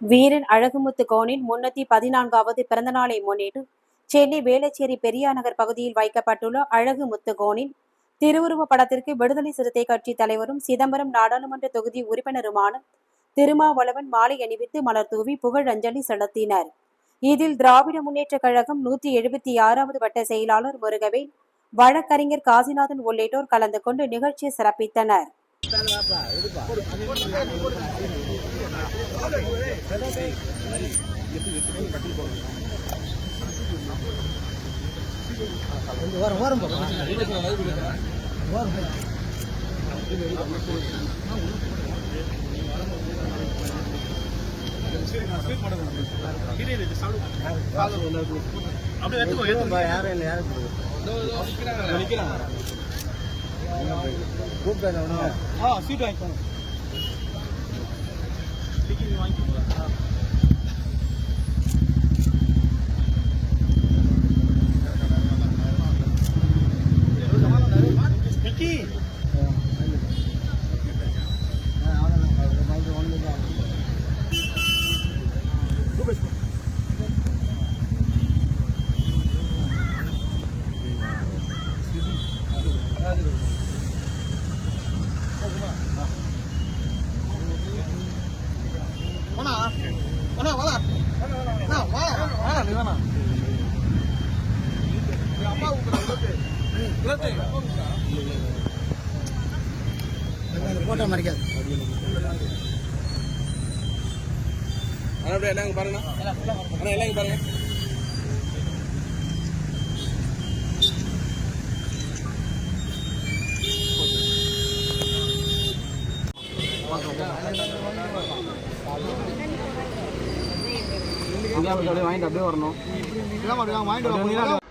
வீரன் அழகுமுத்து கோனின் முன்னூத்தி பதினான்காவது பிறந்தநாளை முன்னிட்டு சென்னை வேளச்சேரி பெரியாநகர் பகுதியில் வைக்கப்பட்டுள்ள அழகுமுத்து கோனின் திருவுருவ படத்திற்கு விடுதலை சிறுத்தை கட்சி தலைவரும் சிதம்பரம் நாடாளுமன்ற தொகுதி உறுப்பினருமான திருமாவளவன் மாலை அணிவித்து மலர் தூவி புகழஞ்சலி செலுத்தினர். இதில் திராவிட முன்னேற்றக் கழகம் நூற்றி எழுபத்தி ஆறாவது வட்ட செயலாளர் முருகவேல் வழக்கறிஞர் காசிநாதன் உள்ளிட்டோர் கலந்து கொண்டு நிகழ்ச்சியை சிறப்பித்தனர். ஓரம் ஓரம் போ அப்படியே எடுத்துக்கோ எடுத்துக்கோ யாரும் இல்லை யாரும் கூப்பிட்டு ஆ சீட் வாங்கிக்கோங்க. டிக்கெட் வாங்கிக்கோங்க வாடா வாடா வாடா வாடா வாடா நீ வாடா அம்மா உங்களுக்கு இருபத்தி போட்டோ மறைக்காது. அண்ணா அப்படியே எல்லாம் இங்க பாருங்க அண்ணா இங்க பாருங்க. வாங்கிட்டு அப்படியே வரணும். வாங்கிட்டு